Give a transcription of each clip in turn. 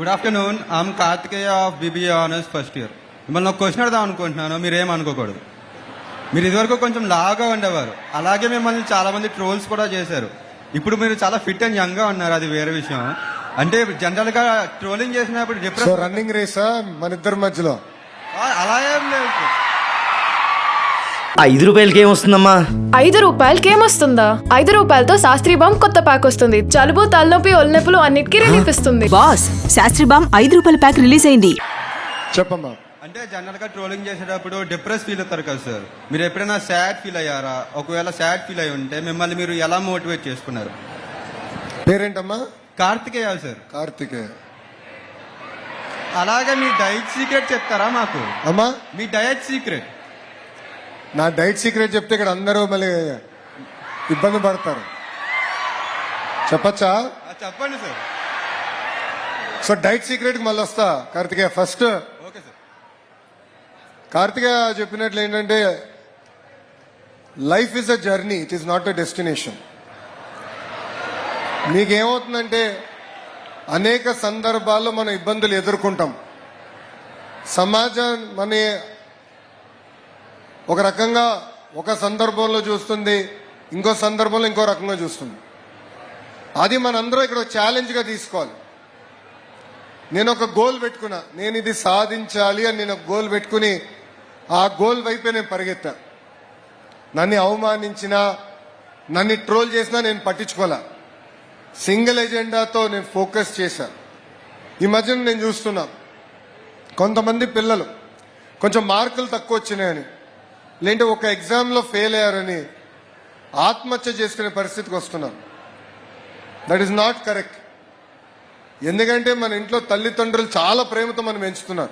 Good afternoon I'm Karthikeya of BBA honours first year మిమ్మల్ని ఒక question అడదాం అనుకుంటున్నాను. మీరు అనుకోకూడదు. మీరు ఇదివరకు కొంచెం లాగా ఉండేవారు. అలాగే మిమ్మల్ని చాలా మంది ట్రోల్స్ కూడా చేశారు. ఇప్పుడు మీరు చాలా ఫిట్ అండ్ యంగ్గా ఉన్నారు. అది వేరే విషయం. అంటే జనరల్గా ట్రోలింగ్ చేసినప్పుడు రన్నింగ్ రేసా మన ఇద్దరి మధ్యలో. అలా ఐదు రూపాయలకి ఏమొస్తుందమ్మా ఐదు రూపాయలకి ఏమొస్తుందా ఐదు రూపాయలతో శాస్త్రీ బామ్ కొత్త ప్యాక్ వస్తుంది. జలుబు తలనొప్పి ఒళ్ళనొప్పులు అన్నిటికీ రిలీఫ్ ఇస్తుంది. బాస్ శాస్త్రి బామ్ ఐదు రూపాయల ప్యాక్ రిలీజ్ అయింది. చెప్పమ్మా. అంటే జనరల్గా ట్రోలింగ్ చేసేటప్పుడు డిప్రెస్ ఫీల్ అవుతారు కదా సార్ మీరు ఎప్పుడైనా సాడ్ ఫీల్ అయ్యారా? ఒకవేళ సాడ్ ఫీల్ అయి ఉంటే మిమ్మల్ని మీరు ఎలా మోటివేట్ చేసుకున్నారు? పేరేంటమ్మా? కార్తికేయ సార్ కార్తికేయ. అలాగే మీ డైట్ సీక్రెట్ చెప్తారా మాకు? అమ్మా? మీ డయట్ సీక్రెట్ నా డైట్ సీక్రెట్ చెప్తే ఇక్కడ అందరూ మళ్ళీ ఇబ్బంది పడతారు. చెప్పచ్చా? చెప్పండి సార్. సో డైట్ సీక్రెట్ మళ్ళీ వస్తా Karthikeya. First okay sir. Karthikeya చెప్పినట్లు ఏంటంటే life is a journey it is not a destination. మీకేమవుతుందంటే అనేక సందర్భాల్లో మనం ఇబ్బందులు ఎదుర్కొంటాం. సమాజం మన ఒక రకంగా ఒక సందర్భంలో చూస్తుంది ఇంకో సందర్భంలో ఇంకో రకంగా చూస్తుంది. అది మనందరం ఇక్కడ ఛాలెంజ్గా తీసుకోవాలి. నేను ఒక గోల్ పెట్టుకున్నా నేను ఇది సాధించాలి అని నేను ఒక గోల్ పెట్టుకుని ఆ గోల్ వైపే నేను పరిగెత్తా. నన్ను అవమానించినా నన్ను ట్రోల్ చేసినా నేను పట్టించుకోలే సింగిల్ ఎజెండాతో నేను ఫోకస్ చేశాను ఈ మధ్యన నేను చూస్తున్నా కొంతమంది పిల్లలు కొంచెం మార్కులు తక్కువ వచ్చినాయని. లేదంటే ఒక ఎగ్జామ్లో ఫెయిల్ అయ్యారని ఆత్మహత్య చేసుకునే పరిస్థితికి వస్తున్నారు దట్ ఈస్ నాట్ కరెక్ట్ ఎందుకంటే మన ఇంట్లో తల్లిదండ్రులు చాలా ప్రేమతో మనం పెంచుతున్నారు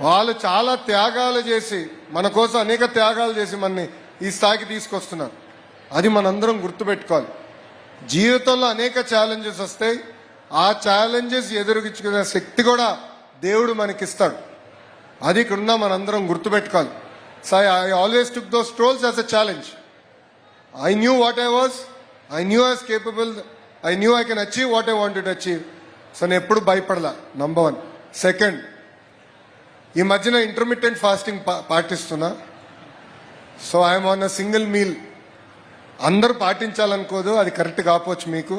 వాళ్ళు చాలా త్యాగాలు చేసి మన కోసం అనేక త్యాగాలు చేసి మనని ఈ స్థాయికి తీసుకొస్తున్నారు. అది మనందరం గుర్తుపెట్టుకోవాలి. జీవితంలో అనేక ఛాలెంజెస్ వస్తాయి. ఆ ఛాలెంజెస్ ఎదురుగించుకునే శక్తి కూడా దేవుడు మనకిస్తాడు. అది ఇక్కడున్న మనందరం గుర్తుపెట్టుకోవాలి. So I always took those trolls as a challenge I knew what I was I knew I's capable I knew I can achieve what I wanted achieve so నేను ఎప్పుడు భయపడలా. నంబర్ వన్ సెకండ్ ఈ మధ్యన intermediate fasting పాటిస్తున్నా. So I'm on a single meal అందరు పాటించాలనుకోదు. అది correct కాపోవచ్చు మీకు.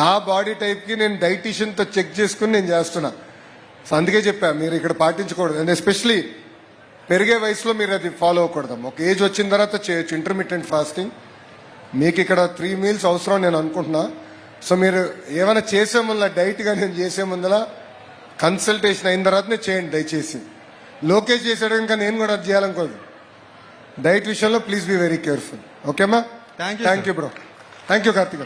నా బాడీ టైప్కి నేను డైటీషియన్తో చెక్ చేసుకుని నేను చేస్తున్నా. సో అందుకే చెప్పా మీరు ఇక్కడ పాటించకూడదు. అండ్ ఎస్పెషలీ పెరిగే వయసులో మీరు అది ఫాలో అవ్వకూడదు. ఒక ఏజ్ వచ్చిన తర్వాత చేయొచ్చు. ఇంటర్మీడియట్ ఫాస్టింగ్ మీకు ఇక్కడ త్రీ మీల్స్ అవసరం నేను అనుకుంటున్నా. సో మీరు ఏమైనా చేసే ముందులా డైట్గా నేను చేసే ముందలా కన్సల్టేషన్ అయిన తర్వాతనే చేయండి దయచేసి. లోకేష్ చేసాడు ఇంకా నేను కూడా అది చేయాలనుకోదు. డైట్ విషయంలో please be very careful ఓకేమా thank. You bro thank you Karthik